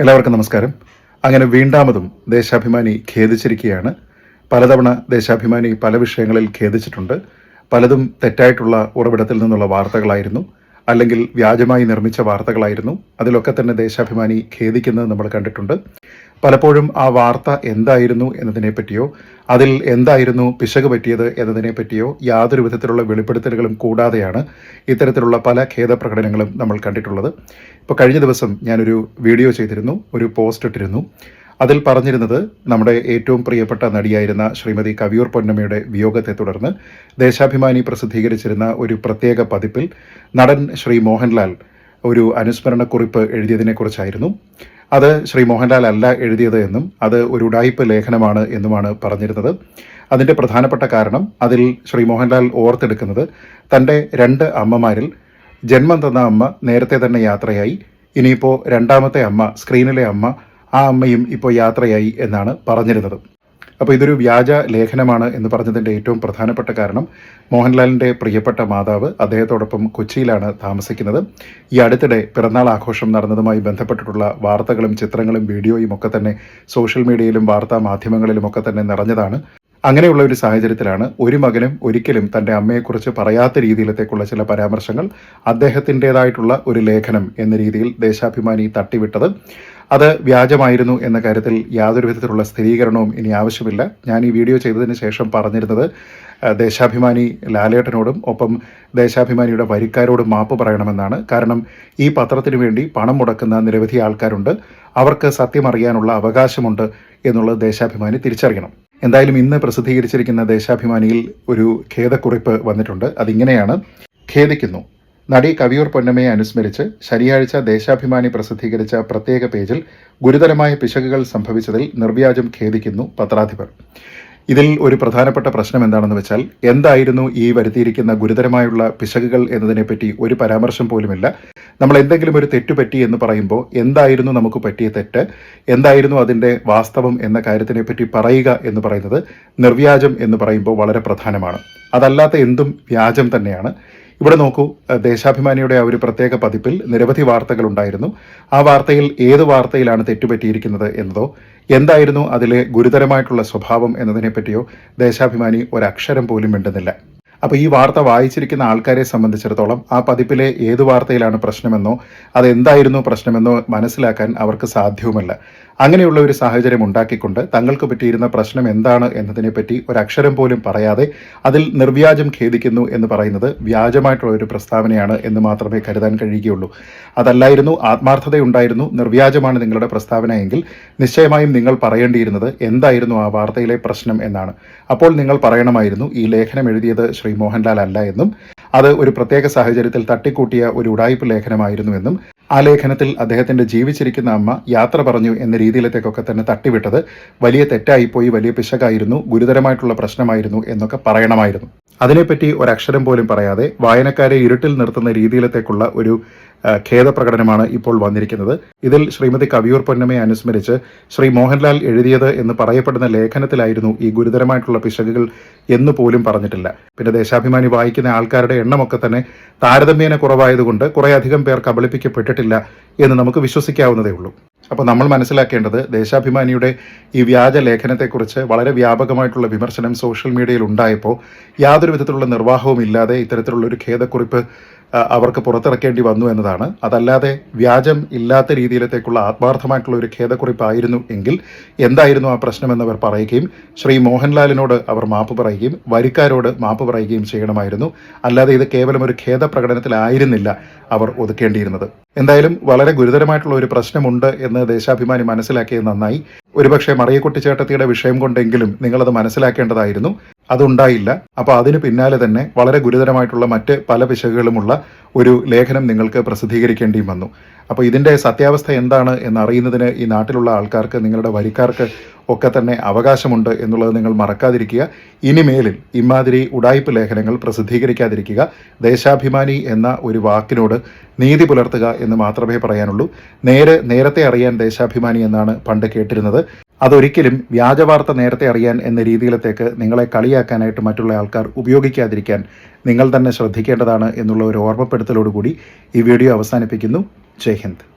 എല്ലാവർക്കും നമസ്കാരം. അങ്ങനെ വീണ്ടാമതും ദേശാഭിമാനി ഖേദിച്ചിരിക്കുകയാണ്. പലതവണ ദേശാഭിമാനി പല വിഷയങ്ങളിൽ ഖേദിച്ചിട്ടുണ്ട്. പലതും തെറ്റായിട്ടുള്ള ഉറവിടത്തിൽ നിന്നുള്ള വാർത്തകളായിരുന്നു. അല്ലെങ്കിൽ വ്യാജമായി നിർമ്മിച്ച വാർത്തകളായിരുന്നു. അതിലൊക്കെ തന്നെ ദേശാഭിമാനി ഖേദിക്കുന്നത് നമ്മൾ കണ്ടിട്ടുണ്ട്. പലപ്പോഴും ആ വാർത്ത എന്തായിരുന്നു എന്നതിനെ പറ്റിയോ അതിൽ എന്തായിരുന്നു പിശക് പറ്റിയത് എന്നതിനെ പറ്റിയോ യാതൊരു വിധത്തിലുള്ള വെളിപ്പെടുത്തലുകളും കൂടാതെയാണ് ഇത്തരത്തിലുള്ള പല ഖേദപ്രകടനങ്ങളും നമ്മൾ കണ്ടിട്ടുള്ളത്. ഇപ്പോൾ കഴിഞ്ഞ ദിവസം ഞാനൊരു വീഡിയോ ചെയ്തിരുന്നു ഒരു പോസ്റ്റ് ഇട്ടിരുന്നു. അതിൽ പറഞ്ഞിരുന്നത് നമ്മുടെ ഏറ്റവും പ്രിയപ്പെട്ട നടിയായിരുന്ന ശ്രീമതി കവിയൂർ പൊന്നമ്മയുടെ വിയോഗത്തെ തുടർന്ന് ദേശാഭിമാനി പ്രസിദ്ധീകരിച്ചിരുന്ന ഒരു പ്രത്യേക പതിപ്പിൽ നടൻ ശ്രീ മോഹൻലാൽ ഒരു അനുസ്മരണക്കുറിപ്പ് എഴുതിയതിനെക്കുറിച്ചായിരുന്നു. അത് ശ്രീ മോഹൻലാൽ അല്ല എഴുതിയത് എന്നും അത് ഒരു ഉടായിപ്പ് ലേഖനമാണ് എന്നുമാണ് പറഞ്ഞിരുന്നത്. അതിന്റെ പ്രധാനപ്പെട്ട കാരണം അതിൽ ശ്രീ മോഹൻലാൽ ഓർത്തെടുക്കുന്നത് തന്റെ രണ്ട് അമ്മമാരിൽ ജന്മം തന്ന അമ്മ നേരത്തെ തന്നെ യാത്രയായി. ഇനിയിപ്പോൾ രണ്ടാമത്തെ അമ്മ സ്ക്രീനിലെ അമ്മ ആ അമ്മയും ഇപ്പോൾ യാത്രയായി എന്നാണ് പറഞ്ഞിരുന്നത്. അപ്പോൾ ഇതൊരു വ്യാജ ലേഖനമാണ് എന്ന് പറഞ്ഞതിന്റെ ഏറ്റവും പ്രധാനപ്പെട്ട കാരണം മോഹൻലാലിന്റെ പ്രിയപ്പെട്ട മാതാവ് അദ്ദേഹത്തോടൊപ്പം കൊച്ചിയിലാണ് താമസിക്കുന്നത്. ഈ അടുത്തിടെ പിറന്നാൾ ആഘോഷം നടന്നതുമായി ബന്ധപ്പെട്ടിട്ടുള്ള വാർത്തകളും ചിത്രങ്ങളും വീഡിയോയും ഒക്കെ തന്നെ സോഷ്യൽ മീഡിയയിലും വാർത്താ മാധ്യമങ്ങളിലും ഒക്കെ തന്നെ നിറഞ്ഞതാണ്. അങ്ങനെയുള്ള ഒരു സാഹചര്യത്തിലാണ് ഒരു മകനും ഒരിക്കലും തന്റെ അമ്മയെക്കുറിച്ച് പറയാത്ത രീതിയിലത്തേക്കുള്ള ചില പരാമർശങ്ങൾ അദ്ദേഹത്തിന്റെതായിട്ടുള്ള ഒരു ലേഖനം എന്ന രീതിയിൽ ദേശാഭിമാനി തട്ടിവിട്ടത്. അത് വ്യാജമായിരുന്നു എന്ന കാര്യത്തിൽ യാതൊരു വിധത്തിലുള്ള സ്ഥിരീകരണവും ഇനി ആവശ്യമില്ല. ഞാൻ ഈ വീഡിയോ ചെയ്തതിന് ശേഷം പറഞ്ഞിരുന്നത് ദേശാഭിമാനി ലാലേട്ടനോടും ഒപ്പം ദേശാഭിമാനിയുടെ വരിക്കാരോടും മാപ്പ് പറയണമെന്നാണ്. കാരണം ഈ പത്രത്തിനു വേണ്ടി പണം മുടക്കുന്ന നിരവധി ആൾക്കാരുണ്ട്. അവർക്ക് സത്യം അറിയാനുള്ള അവകാശമുണ്ട് എന്നുള്ളത് ദേശാഭിമാനി തിരിച്ചറിയണം. എന്തായാലും ഇന്ന് പ്രസിദ്ധീകരിച്ചിരിക്കുന്ന ദേശാഭിമാനിയിൽ ഒരു ഖേദക്കുറിപ്പ് വന്നിട്ടുണ്ട്. അതിങ്ങനെയാണ്. ഖേദിക്കുന്നു. നടി കവിയൂർ പൊന്നമ്മയെ അനുസ്മരിച്ച് ശനിയാഴ്ച ദേശാഭിമാനി പ്രസിദ്ധീകരിച്ച പ്രത്യേക പേജിൽ ഗുരുതരമായ പിശകുകൾ സംഭവിച്ചതിൽ നിർവ്യാജം ഖേദിക്കുന്നു പത്രാധിപർ. ഇതിൽ ഒരു പ്രധാനപ്പെട്ട പ്രശ്നം എന്താണെന്ന് വെച്ചാൽ എന്തായിരുന്നു ഈ വരുത്തിയിരിക്കുന്ന ഗുരുതരമായുള്ള പിശകുകൾ എന്നതിനെപ്പറ്റി ഒരു പരാമർശം പോലുമില്ല. നമ്മൾ എന്തെങ്കിലും ഒരു തെറ്റ് പറ്റി എന്ന് പറയുമ്പോൾ എന്തായിരുന്നു നമുക്ക് പറ്റിയ തെറ്റ് എന്തായിരുന്നു അതിന്റെ വാസ്തവം എന്ന കാര്യത്തിനെപ്പറ്റി പറയുക എന്ന് പറയുന്നത് നിർവ്യാജം എന്ന് പറയുമ്പോൾ വളരെ പ്രധാനമാണ്. അതല്ലാത്ത എന്തും വ്യാജം തന്നെയാണ്. ഇവിടെ നോക്കൂ ദേശാഭിമാനിയുടെ ആ ഒരു പ്രത്യേക പതിപ്പിൽ നിരവധി വാർത്തകൾ ഉണ്ടായിരുന്നു. ആ വാർത്തയിൽ ഏത് വാർത്തയിലാണ് തെറ്റുപറ്റിയിരിക്കുന്നത് എന്നതോ എന്തായിരുന്നു അതിലെ ഗുരുതരമായിട്ടുള്ള സ്വഭാവം എന്നതിനെപ്പറ്റിയോ ദേശാഭിമാനി ഒരക്ഷരം പോലും മിണ്ടുന്നില്ല. അപ്പോൾ ഈ വാർത്ത വായിച്ചിരിക്കുന്ന ആൾക്കാരെ സംബന്ധിച്ചിടത്തോളം ആ പതിപ്പിലെ ഏത് വാർത്തയിലാണ് പ്രശ്നമെന്നോ അതെന്തായിരുന്നു പ്രശ്നമെന്നോ മനസ്സിലാക്കാൻ അവർക്ക് സാധ്യവുമല്ല. അങ്ങനെയുള്ള ഒരു സാഹചര്യം ഉണ്ടാക്കിക്കൊണ്ട് തങ്ങൾക്ക് പറ്റിയിരുന്ന പ്രശ്നം എന്താണ് എന്നതിനെപ്പറ്റി ഒരക്ഷരം പോലും പറയാതെ അതിൽ നിർവ്യാജം ഖേദിക്കുന്നു എന്ന് പറയുന്നത് വ്യാജമായിട്ടുള്ള ഒരു പ്രസ്താവനയാണ് എന്ന് മാത്രമേ കരുതാൻ കഴിയുകയുള്ളൂ. അതല്ലായിരുന്നു ആത്മാർത്ഥതയുണ്ടായിരുന്നു നിർവ്യാജമാണ് നിങ്ങളുടെ പ്രസ്താവന എങ്കിൽ നിശ്ചയമായും നിങ്ങൾ പറയേണ്ടിയിരുന്നത് എന്തായിരുന്നു ആ വാർത്തയിലെ പ്രശ്നം എന്നാണ്. അപ്പോൾ നിങ്ങൾ പറയണമായിരുന്നു ഈ ലേഖനം എഴുതിയത് ശ്രീ മോഹൻലാൽ അല്ല എന്നും അത് ഒരു പ്രത്യേക സാഹചര്യത്തിൽ തട്ടിക്കൂട്ടിയ ഒരു ഉടായ്പ് ലേഖനമായിരുന്നുവെന്നും ആ ലേഖനത്തിൽ അദ്ദേഹത്തിന്റെ ജീവിച്ചിരിക്കുന്ന അമ്മ യാത്ര പറഞ്ഞു എന്ന രീതിയിലത്തേക്കൊക്കെ തന്നെ തട്ടിവിട്ടത് വലിയ തെറ്റായിപ്പോയി വലിയ പിശകായിരുന്നു ഗുരുതരമായിട്ടുള്ള പ്രശ്നമായിരുന്നു എന്നൊക്കെ പറയണമായിരുന്നു. അതിനെപ്പറ്റി ഒരക്ഷരം പോലും പറയാതെ വായനക്കാരെ ഇരുട്ടിൽ നിർത്തുന്ന രീതിയിലത്തേക്കുള്ള ഒരു ഖേദപ്രകടനമാണ് ഇപ്പോൾ വന്നിരിക്കുന്നത്. ഇതിൽ ശ്രീമതി കവിയൂർ പൊന്നമ്മയെ അനുസ്മരിച്ച് ശ്രീ മോഹൻലാൽ എഴുതിയത് എന്ന് പറയപ്പെടുന്ന ലേഖനത്തിലായിരുന്നു ഈ ഗുരുതരമായിട്ടുള്ള പിശകുകൾ എന്ന് പോലും പറഞ്ഞിട്ടില്ല. പിന്നെ ദേശാഭിമാനി വായിക്കുന്ന ആൾക്കാരുടെ എണ്ണമൊക്കെ തന്നെ താരതമ്യേന കുറവായതുകൊണ്ട് കുറേയധികം പേർ കബളിപ്പിക്കപ്പെട്ടിട്ടില്ല എന്ന് നമുക്ക് വിശ്വസിക്കാവുന്നതേ ഉള്ളൂ. അപ്പോൾ നമ്മൾ മനസ്സിലാക്കേണ്ടത് ദേശാഭിമാനിയുടെ ഈ വ്യാജ ലേഖനത്തെക്കുറിച്ച് വളരെ വ്യാപകമായിട്ടുള്ള വിമർശനം സോഷ്യൽ മീഡിയയിൽ ഉണ്ടായപ്പോൾ യാതൊരു വിധത്തിലുള്ള നിർവാഹവും ഇല്ലാതെ ഇത്തരത്തിലുള്ള ഒരു ഖേദക്കുറിപ്പ് അവർക്ക് പുറത്തിറക്കേണ്ടി വന്നു എന്നതാണ്. അതല്ലാതെ വ്യാജം ഇല്ലാത്ത രീതിയിലത്തേക്കുള്ള ആത്മാർത്ഥമായിട്ടുള്ള ഒരു ഖേദക്കുറിപ്പായിരുന്നു എങ്കിൽ എന്തായിരുന്നു ആ പ്രശ്നമെന്നവർ പറയുകയും ശ്രീ മോഹൻലാലിനോട് അവർ മാപ്പ് പറയുകയും വരിക്കാരോട് മാപ്പ് പറയുകയും ചെയ്യണമായിരുന്നു. അല്ലാതെ ഇത് കേവലം ഒരു ഖേദപ്രകടനത്തിലായിരുന്നില്ല അവർ ഒതുക്കേണ്ടിയിരുന്നത്. എന്തായാലും വളരെ ഗുരുതരമായിട്ടുള്ള ഒരു പ്രശ്നമുണ്ട് എന്ന് ദേശാഭിമാനി മനസ്സിലാക്കിയത് നന്നായി. ഒരുപക്ഷെ മറിയക്കുട്ടി ചേട്ടത്തിയുടെ വിഷയം കൊണ്ടെങ്കിലും നിങ്ങളത് മനസ്സിലാക്കേണ്ടതായിരുന്നു. അതുണ്ടായില്ല. അപ്പോൾ അതിന് പിന്നാലെ തന്നെ വളരെ ഗുരുതരമായിട്ടുള്ള മറ്റ് പല പിശകുകളുമുള്ള ഒരു ലേഖനം നിങ്ങൾക്ക് പ്രസിദ്ധീകരിക്കേണ്ടിയും വന്നു. അപ്പോൾ ഇതിന്റെ സത്യാവസ്ഥ എന്താണ് എന്നറിയുന്നതിന് ഈ നാട്ടിലുള്ള ആൾക്കാർക്ക് നിങ്ങളുടെ വരിക്കാർക്ക് ഒക്കെ തന്നെ അവകാശമുണ്ട് എന്നുള്ളത് നിങ്ങൾ മറക്കാതിരിക്കുക. ഇനിമേലിൽ ഇമാതിരി ഉടായ്പ് ലേഖനങ്ങൾ പ്രസിദ്ധീകരിക്കാതിരിക്കുക. ദേശാഭിമാനി എന്ന ഒരു വാക്കിനോട് നീതി പുലർത്തുക എന്ന് മാത്രമേ പറയാനുള്ളൂ. നേരെ നേരത്തെ അറിയാൻ ദേശാഭിമാനി എന്നാണ് പണ്ട് കേട്ടിരുന്നത്. അതൊരിക്കലും വ്യാജവാർത്ത നേരത്തെ അറിയാൻ എന്ന രീതിയിലത്തേക്ക് നിങ്ങളെ കളിയാക്കാനായിട്ട് മറ്റുള്ള ആൾക്കാർ ഉപയോഗിക്കാതിരിക്കാൻ നിങ്ങൾ തന്നെ ശ്രദ്ധിക്കേണ്ടതാണ് എന്നുള്ള ഒരു ഓർമ്മപ്പെടുത്തലോടുകൂടി ഈ വീഡിയോ അവസാനിപ്പിക്കുന്നു. ജയ് ഹിന്ദ്.